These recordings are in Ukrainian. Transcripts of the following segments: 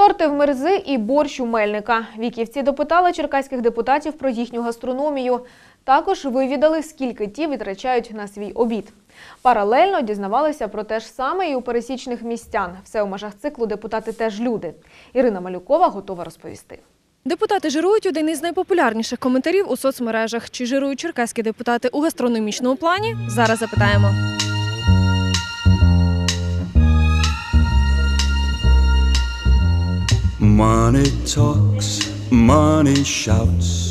Торти в мерзи і борщ у мельника. Віківці допитали черкаських депутатів про їхню гастрономію. Також вивідали, скільки ті витрачають на свій обід. Паралельно дізнавалися про те ж саме і у пересічних містян. Все у межах циклу депутати теж люди. Ірина Малюкова готова розповісти. Депутати жирують один із найпопулярніших коментарів у соцмережах. Чи жирують черкаські депутати у гастрономічному плані? Зараз запитаємо. Money talks, money shouts.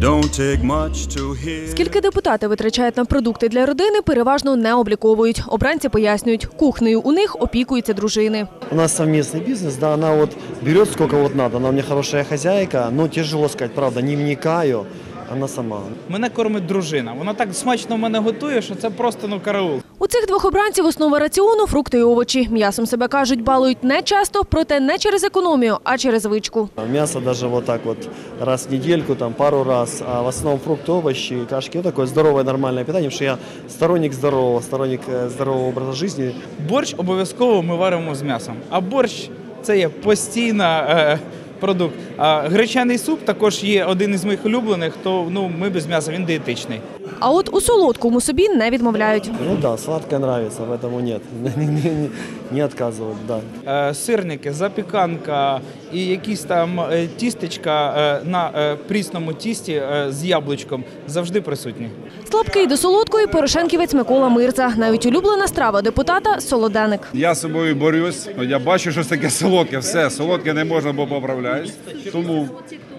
Don't take much to hear. Скільки депутати витрачають на продукти для родини, переважно не обліковують. Обранці пояснюють, кухнею у них опікуються дружини. У нас совместный бизнес, да, она вот берет сколько вот надо, она у меня хорошая хозяйка, но тяжело сказать, правда, не вникаю, она сама. Мене кормить дружина. Вона так смачно мене готує, що це просто ну караул. У цих двох обранців основа раціону фрукти і овочі. М'ясом себе кажуть, балують не часто, проте не через економію, а через звичку. Мясо даже вот так вот раз в недельку, там пару раз, а в основном фрукты, овощи, кашки, ну, такое здоровое нормальное питание, потому что я сторонник здорового, сторонник э, здорового образа жизни. Борщ обов'язково ми варимо з м'ясом. А борщ це є постійна е, продукт. А гречаний суп також є один із моїх улюблених, то ну ми без м'яса, він дієтичний. А от у солодкому собі не відмовляють. Ну да, сладкое нравится, поэтому нет, не, не- не- не отказывают, да. Е, сирники, запіканка і якісь там е, тістечка е, на е, прісному тісті е, з яблучком завжди присутні. Слабкий до солодкої порошенківець Микола Мирза. Навіть улюблена страва депутата солоденик. Я з собою борюсь. Ну, Я бачу, що таке солодке. Все, солодке не можна, бо поправляюсь. Тому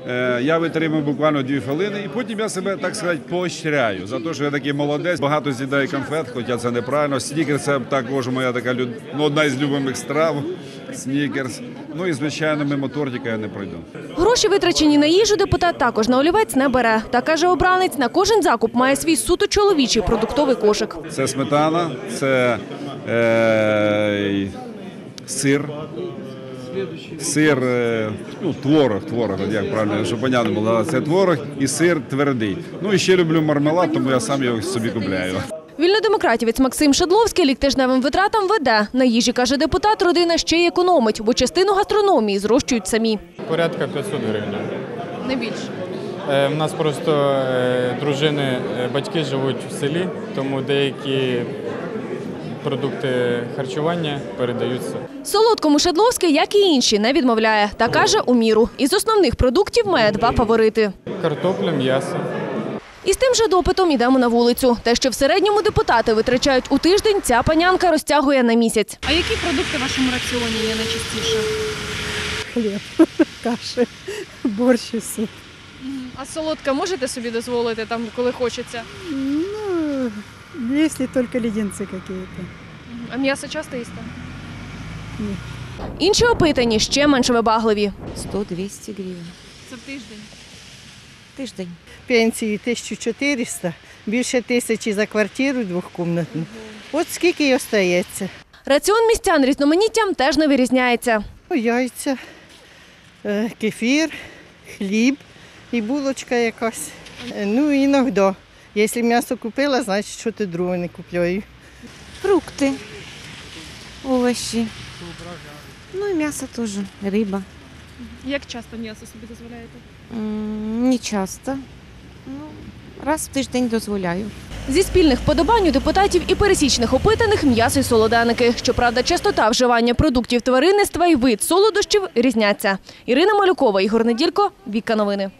е, я витримую буквально дві хвилини, і потім я себе, так сказати, поощряю за те, що я такий молодець, багато з'їдаю конфет, хоча це неправильно. Снікерс це також моя така люд... ну, одна із любимих страв. Снікерс. Ну і звичайно, мимо тортика я не пройду. Гроші, витрачені на їжу, депутат також на олівець не бере. Та каже обранець, на кожен закуп має свій суто чоловічий продуктовий кошик. Це сметана, це е, сир. Сир, е, ну, творог, творог, як правильно, щоб понятно було, це творог і сир твердий. Ну і ще люблю мармелад, тому я сам його собі купляю. Вільнодемократівець Максим Шадловський лік тижневим витратам веде. На їжі, каже депутат, родина ще й економить, бо частину гастрономії зрощують самі. Порядка 500 гривень. Не більше. Е, У нас просто е, дружини, е, батьки живуть в селі, тому деякі продукти харчування передаються. Солодкому Шадловський, як і інші, не відмовляє. Та каже у міру. Із основних продуктів має два фаворити. Картопля, м'ясо. І з тим же допитом йдемо на вулицю. Те, що в середньому депутати витрачають у тиждень, ця панянка розтягує на місяць. А які продукти в вашому раціоні є найчастіше? хліб, каші, борщ і суп. А солодке можете собі дозволити там, коли хочеться? Если только леденцы какие-то. А м'ясо часто їсте? Інші опитані ще менш вибагливі. 100-200 гривень. Це в тиждень. Тиждень. Пенсії 1400, більше тисячі за квартиру двохкомнатну. От скільки й остається. Раціон містян різноманіттям теж не вирізняється. Ну, Яйця, е, кефір, хліб і булочка якась. Е, Ну, іноді. Якщо м'ясо купила, значить, що ти друге не купляю. Фрукти, овощі. Ну і м'ясо теж, риба. Як часто м'ясо собі дозволяєте? М, Не часто. Ну, раз в тиждень дозволяю. Зі спільних вподобань у депутатів і пересічних опитаних м'ясо й солоденики. Щоправда, частота вживання продуктів тваринництва і вид солодощів різняться. Ірина Малюкова, Ігор Неділько, Віка Новини.